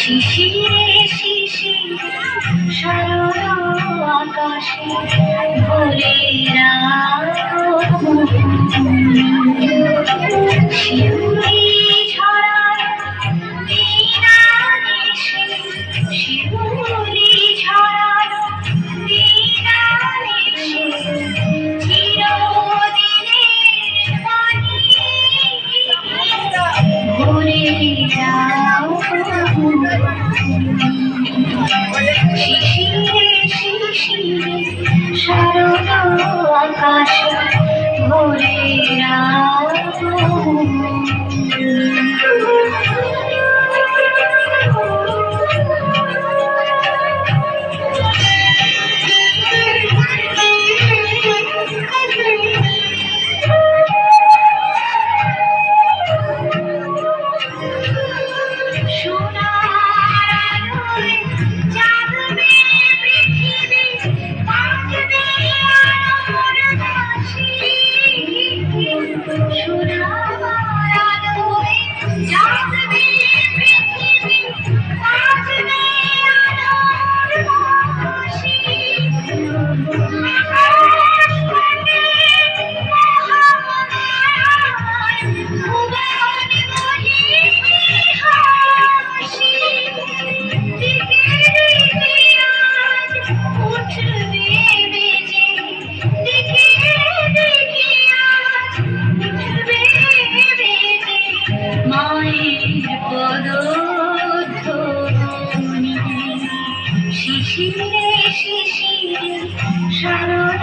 শিশিরে শিশির সরল আকাশে শিশিরে শিশিরে সারণ আকাশ ভোরে রাত শিশিরে শিশিরে শারদ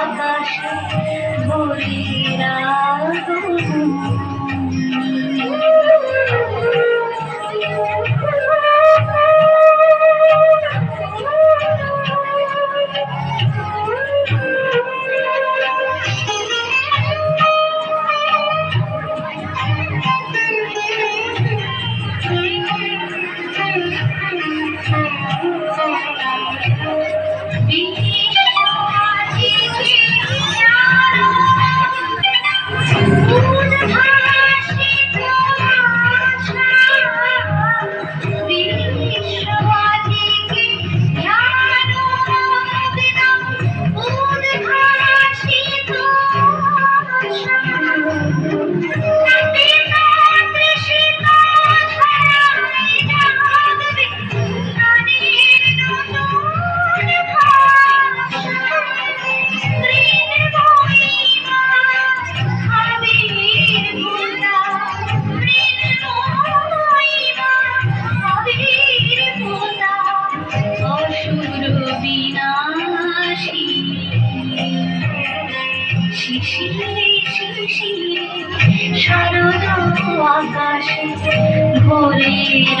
আকাশ শারদ আকাশ ভোরের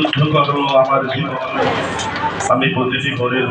মুগ্ধ করো আমার জীবন। আমি প্রতিটি ঘরের